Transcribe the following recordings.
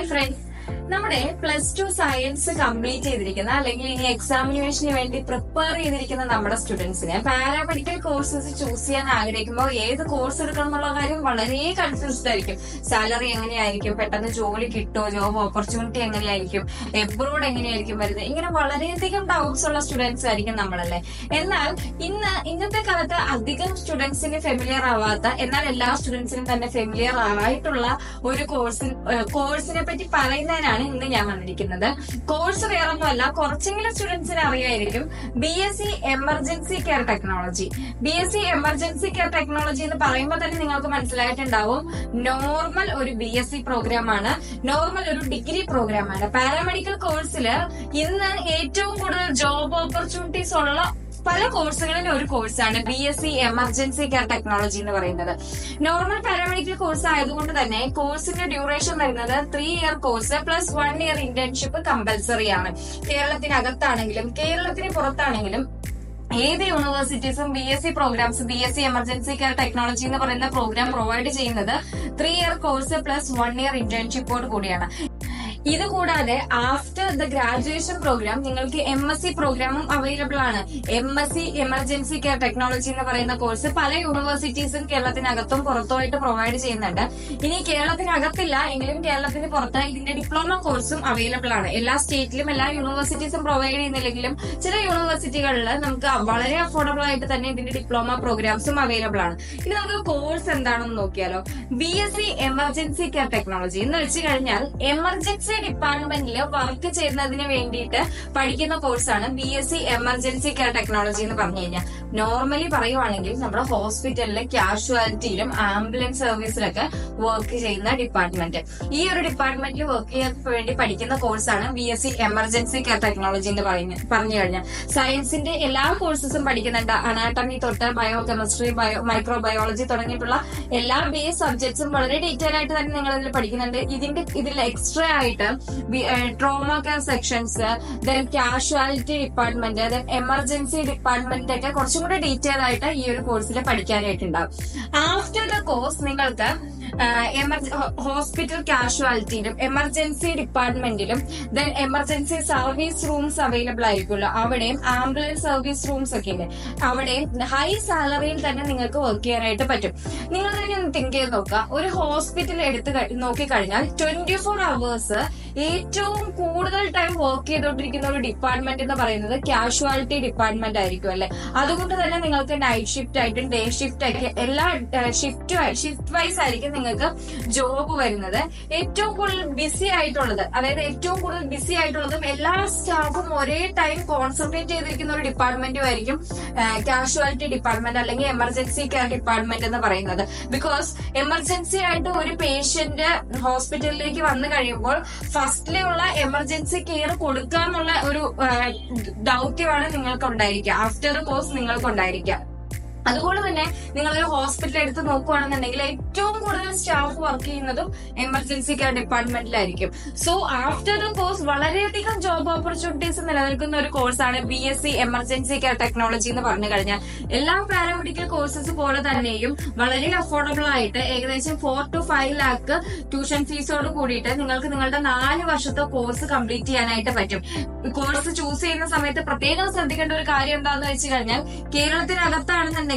Bye friends. Science complete ചെയ്തിരിക്കുന്ന അല്ലെങ്കിൽ ഇനി എക്സാമിനേഷന് വേണ്ടി പ്രിപ്പയർ ചെയ്തിരിക്കുന്ന നമ്മുടെ സ്റ്റുഡൻസിന് പാരാമെഡിക്കൽ കോഴ്സസ് ചൂസ് ചെയ്യാൻ ആഗ്രഹിക്കുമ്പോൾ ഏത് കോഴ്സ് എടുക്കണം എന്നുള്ള കാര്യം വളരെ കൺഫ്യൂസ്ഡ് ആയിരിക്കും. സാലറി എങ്ങനെയായിരിക്കും? പെട്ടെന്ന് ജോലി കിട്ടുമോ ജോബ് ഓപ്പർച്യൂണിറ്റി എങ്ങനെയായിരിക്കും? എബ്രോഡ് എങ്ങനെയായിരിക്കും വരുന്നത്? ഇങ്ങനെ വളരെയധികം ഡൗട്ട്സ് ഉള്ള സ്റ്റുഡൻസ് ആയിരിക്കും നമ്മളല്ലേ. എന്നാൽ ഇന്ന് ഇന്നത്തെ കാലത്ത് അധികം സ്റ്റുഡൻസിന് ഫെമിലിയർ ആവാത്ത എന്നാൽ എല്ലാ സ്റ്റുഡൻസിനും തന്നെ ഫെമിലിയർ ആയിട്ടുള്ള ഒരു കോഴ്സിന് കോഴ്സിനെ പറ്റി പറയുന്നതിനാണ് ഇന്ന് ഞാൻ വന്നിരിക്കുന്നത്. കോഴ്സ് വേറൊന്നുമല്ല കുറച്ചെങ്കിലും സ്റ്റുഡൻസിന് അറിയായിരിക്കും. B S C emergency care technology B S C emergency care technology എന്ന് പറയുമ്പോൾ തന്നെ നിങ്ങൾക്ക് മനസ്സിലായിട്ടുണ്ടാവും. നോർമൽ ഒരു ബി എസ് സി പ്രോഗ്രാം ആണ്. നോർമൽ ഒരു ഡിഗ്രി പ്രോഗ്രാം ആണ്. പാരാമെഡിക്കൽ കോഴ്സിൽ ഇന്ന് ഏറ്റവും കൂടുതൽ ജോബ് ഓപ്പർച്യൂണിറ്റീസ് ഉള്ള പല കോഴ്സുകളിൽ ഒരു കോഴ്സാണ് B S C emergency care technology എന്ന് പറയുന്നത്. നോർമൽ പാരാമെഡിക്കൽ കോഴ്സ് ആയതുകൊണ്ട് തന്നെ കോഴ്സിന്റെ ഡ്യൂറേഷൻ വരുന്നത് three year course plus one year internship compulsory ആണ്. കേരളത്തിനകത്താണെങ്കിലും കേരളത്തിന് പുറത്താണെങ്കിലും ഏത് യൂണിവേഴ്സിറ്റീസും B S C programs B S C emergency care technology എന്ന് പറയുന്ന പ്രോഗ്രാം പ്രൊവൈഡ് ചെയ്യുന്നത് three year course plus one year ഇന്റേൺഷിപ്പോട് കൂടിയാണ്. ഇത് കൂടാതെ ആഫ്റ്റർ ദ ഗ്രാജുവേഷൻ പ്രോഗ്രാം നിങ്ങൾക്ക് എം എസ് സി പ്രോഗ്രാമും അവൈലബിൾ ആണ്. M S C emergency care technology എന്ന് പറയുന്ന കോഴ്സ് പല യൂണിവേഴ്സിറ്റീസും കേരളത്തിനകത്തും പുറത്തുമായിട്ട് പ്രൊവൈഡ് ചെയ്യുന്നുണ്ട്. ഇനി കേരളത്തിനകത്തില്ല എങ്കിലും കേരളത്തിന് പുറത്ത് ഇതിന്റെ ഡിപ്ലോമ കോഴ്സും അവൈലബിൾ ആണ്. എല്ലാ സ്റ്റേറ്റിലും എല്ലാ യൂണിവേഴ്സിറ്റീസും പ്രൊവൈഡ് ചെയ്യുന്നില്ലെങ്കിലും ചില യൂണിവേഴ്സിറ്റികളിൽ നമുക്ക് വളരെ അഫോർഡബിൾ ആയിട്ട് തന്നെ ഇതിന്റെ ഡിപ്ലോമ പ്രോഗ്രാംസും അവൈലബിൾ ആണ്. ഇനി നമുക്ക് കോഴ്സ് എന്താണെന്ന് നോക്കിയാലോ. B S C emergency care technology എന്ന് വെച്ച് കഴിഞ്ഞാൽ എമർജൻസി ഡിപ്പാർട്ട്മെന്റിൽ വർക്ക് ചെയ്യുന്നതിന് വേണ്ടിയിട്ട് പഠിക്കുന്ന കോഴ്സാണ് B S C emergency care technology എന്ന് പറഞ്ഞു കഴിഞ്ഞാൽ. നോർമലി പറയുവാണെങ്കിൽ നമ്മുടെ ഹോസ്പിറ്റലിലെ കാഷ്വാലിറ്റിയിലും ആംബുലൻസ് സർവീസിലൊക്കെ വർക്ക് ചെയ്യുന്ന ഡിപ്പാർട്ട്മെന്റ് ഈ ഒരു ഡിപ്പാർട്ട്മെന്റിൽ വർക്ക് ചെയ്യാൻ വേണ്ടി പഠിക്കുന്ന കോഴ്സാണ് B S C emergency care technology എന്ന് പറഞ്ഞു കഴിഞ്ഞാൽ. സയൻസിന്റെ എല്ലാ കോഴ്സസും പഠിക്കുന്നുണ്ട്. അനാട്ടമി തൊട്ട് biochemistry bio micro biology തുടങ്ങിയിട്ടുള്ള എല്ലാ ബേസ് സബ്ജക്ട്സും വളരെ ഡീറ്റെയിൽ ആയിട്ട് തന്നെ നിങ്ങൾ ഇതിൽ പഠിക്കുന്നുണ്ട്. ഇതിന്റെ ഇതിൽ എക്സ്ട്രാ ആയിട്ട് trauma care sections then casualty department then emergency department ഒക്കെ കുറച്ചും കൂടെ ഡീറ്റെയിൽ ആയിട്ട് ഈ ഒരു കോഴ്സിൽ പഠിക്കാനായിട്ടുണ്ടാവും. ആഫ്റ്റർ ദ കോഴ്സ് നിങ്ങൾക്ക് ഹോസ്പിറ്റൽ കാഷ്വാലിറ്റിയിലും emergency ഡിപ്പാർട്ട്മെന്റിലും then emergency service rooms available ആയിരിക്കുമല്ലോ. അവിടെയും ആംബുലൻസ് സർവീസ് റൂംസ് ഒക്കെ ഉണ്ട് അവിടെ ഹൈ സാലറിയിൽ തന്നെ നിങ്ങൾക്ക് വർക്ക് ചെയ്യാനായിട്ട് പറ്റും. നിങ്ങൾ തന്നെ ഒന്ന് തിങ്ക് ചെയ്ത് നോക്കുക. ഒരു ഹോസ്പിറ്റൽ എടുത്ത് നോക്കി നോക്കിക്കഴിഞ്ഞാൽ ട്വന്റി ഫോർ അവേഴ്സ് ഏറ്റവും കൂടുതൽ ടൈം വർക്ക് ചെയ്തുകൊണ്ടിരിക്കുന്ന ഒരു ഡിപ്പാർട്ട്മെന്റ് എന്ന് പറയുന്നത് കാഷ്വാലിറ്റി ഡിപ്പാർട്ട്മെന്റ് ആയിരിക്കും അല്ലെ? അതുകൊണ്ട് തന്നെ നിങ്ങൾക്ക് നൈറ്റ് ഷിഫ്റ്റ് ആയിട്ടും ഡേ ഷിഫ്റ്റ് ആയിട്ട് എല്ലാ ഷിഫ്റ്റ് ഷിഫ്റ്റ് വൈസ് ആയിരിക്കും നിങ്ങൾക്ക് ജോബ് വരുന്നത്. ഏറ്റവും കൂടുതൽ ബിസി ആയിട്ടുള്ളത് അതായത് ഏറ്റവും കൂടുതൽ ബിസി ആയിട്ടുള്ളതും എല്ലാ സ്റ്റാഫും ഒരേ ടൈം കോൺസെൻട്രേറ്റ് ചെയ്തിരിക്കുന്ന ഒരു ഡിപ്പാർട്ട്മെന്റും ആയിരിക്കും കാഷ്വാലിറ്റി ഡിപ്പാർട്ട്മെന്റ് അല്ലെങ്കിൽ എമർജൻസി കെയർ ഡിപ്പാർട്ട്മെന്റ് എന്ന് പറയുന്നത്. ബിക്കോസ് എമർജൻസി ആയിട്ട് ഒരു പേഷ്യന്റ് ഹോസ്പിറ്റലിലേക്ക് വന്നു കഴിയുമ്പോൾ ഫസ്റ്റിലുള്ള എമർജൻസി കെയർ കൊടുക്കുക എന്നുള്ള ഒരു ദൗത്യമാണ് നിങ്ങൾക്ക് ഉണ്ടായിരിക്കുക ആഫ്റ്റർ കോഴ്സ് നിങ്ങൾക്ക് ഉണ്ടായിരിക്കുക അതുകൊണ്ട് തന്നെ നിങ്ങൾ ഒരു ഹോസ്പിറ്റൽ എടുത്ത് നോക്കുകയാണെന്നുണ്ടെങ്കിൽ ഏറ്റവും കൂടുതൽ സ്റ്റാഫ് വർക്ക് ചെയ്യുന്നതും എമർജൻസി കെയർ ഡിപ്പാർട്ട്മെന്റിലായിരിക്കും സോ ആഫ്റ്റർ ദ കോഴ്സ് വളരെയധികം ജോബ് ഓപ്പർച്യൂണിറ്റീസ് നിലനിൽക്കുന്ന ഒരു കോഴ്സാണ് B S C emergency care technology എന്ന് പറഞ്ഞു കഴിഞ്ഞാൽ. എല്ലാ പാരാമെഡിക്കൽ കോഴ്സസ് പോലെ തന്നെയും വളരെ അഫോർഡബിൾ ആയിട്ട് ഏകദേശം four to five lakh tuition ഫീസോട് കൂടിയിട്ട് നിങ്ങൾക്ക് നിങ്ങളുടെ നാല് വർഷത്തെ കോഴ്സ് കംപ്ലീറ്റ് ചെയ്യാനായിട്ട് പറ്റും. കോഴ്സ് ചൂസ് ചെയ്യുന്ന സമയത്ത് പ്രത്യേകം ശ്രദ്ധിക്കേണ്ട ഒരു കാര്യം എന്താണെന്ന് വെച്ച് കഴിഞ്ഞാൽ കേരളത്തിനകത്താണെന്നുണ്ടെങ്കിൽ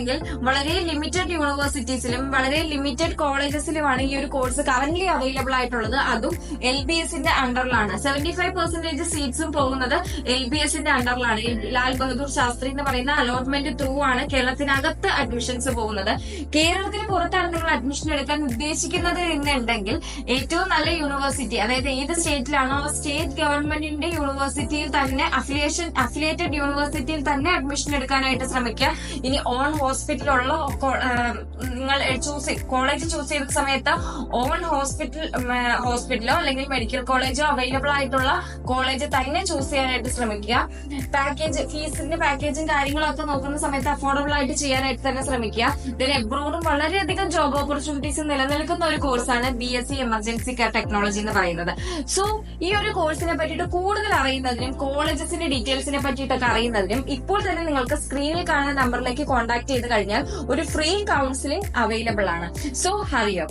വളരെ ലിമിറ്റഡ് യൂണിവേഴ്സിറ്റീസിലും വളരെ ലിമിറ്റഡ് കോളേജസിലുമാണ് ഈ ഒരു കോഴ്സ് കറന്റ് അവൈലബിൾ ആയിട്ടുള്ളത്. അതും എൽ ബി എസിന്റെ അണ്ടറിലാണ് സെവന്റി ഫൈവ് പെർസെന്റേജ് സീറ്റ്സും പോകുന്നത് എൽ ബി എസിന്റെ അണ്ടറിലാണ് ലാൽ ബഹദൂർ ശാസ്ത്രി എന്ന് പറയുന്ന അലോട്ട്മെന്റ് ത്രൂ ആണ് കേരളത്തിനകത്ത് അഡ്മിഷൻസ് പോകുന്നത്. കേരളത്തിന് പുറത്താണ് നിങ്ങൾ അഡ്മിഷൻ എടുക്കാൻ ഉദ്ദേശിക്കുന്നത് എന്നുണ്ടെങ്കിൽ ഏറ്റവും നല്ല യൂണിവേഴ്സിറ്റി അതായത് ഏത് സ്റ്റേറ്റിലാണോ ആ സ്റ്റേറ്റ് ഗവൺമെന്റിന്റെ യൂണിവേഴ്സിറ്റിയിൽ തന്നെ അഫിലിയേഷൻ അഫിലിയേറ്റഡ് യൂണിവേഴ്സിറ്റിയിൽ തന്നെ അഡ്മിഷൻ എടുക്കാനായിട്ട് ശ്രമിക്കുക. ഇനി ഓൺ ഹോസ്പിറ്റലുള്ള നിങ്ങൾ ചൂസ് കോളേജ് ചൂസ് ചെയ്ത സമയത്ത് ഓൺ ഹോസ്പിറ്റൽ ഹോസ്പിറ്റലോ അല്ലെങ്കിൽ മെഡിക്കൽ കോളേജോ അവൈലബിൾ ആയിട്ടുള്ള കോളേജ് തന്നെ ചൂസ് ചെയ്യാനായിട്ട് ശ്രമിക്കുക. പാക്കേജ് ഫീസിന്റെ പാക്കേജും കാര്യങ്ങളൊക്കെ നോക്കുന്ന സമയത്ത് അഫോർഡബിൾ ആയിട്ട് ചെയ്യാനായിട്ട് തന്നെ ശ്രമിക്കുക. ഇതിന് എബ്രോഡും വളരെയധികം ജോബ് ഓപ്പർച്യൂണിറ്റീസ് നിലനിൽക്കുന്ന ഒരു കോഴ്സാണ് B S C emergency care technology എന്ന് പറയുന്നത്. സോ ഈ ഒരു കോഴ്സിനെ പറ്റിയിട്ട് കൂടുതൽ അറിയുന്നതിനും കോളേജസിന്റെ ഡീറ്റെയിൽസിനെ പറ്റിയിട്ടൊക്കെ അറിയുന്നതിനും ഇപ്പോൾ തന്നെ നിങ്ങൾക്ക് സ്ക്രീനിൽ കാണുന്ന നമ്പറിലേക്ക് കോൺടാക്ട് ചെയ്ത് കഴിഞ്ഞാൽ ഒരു ഫ്രീ കൗൺസിലിംഗ് അവൈലബിൾ ആണ്. സോ ഹറിയോ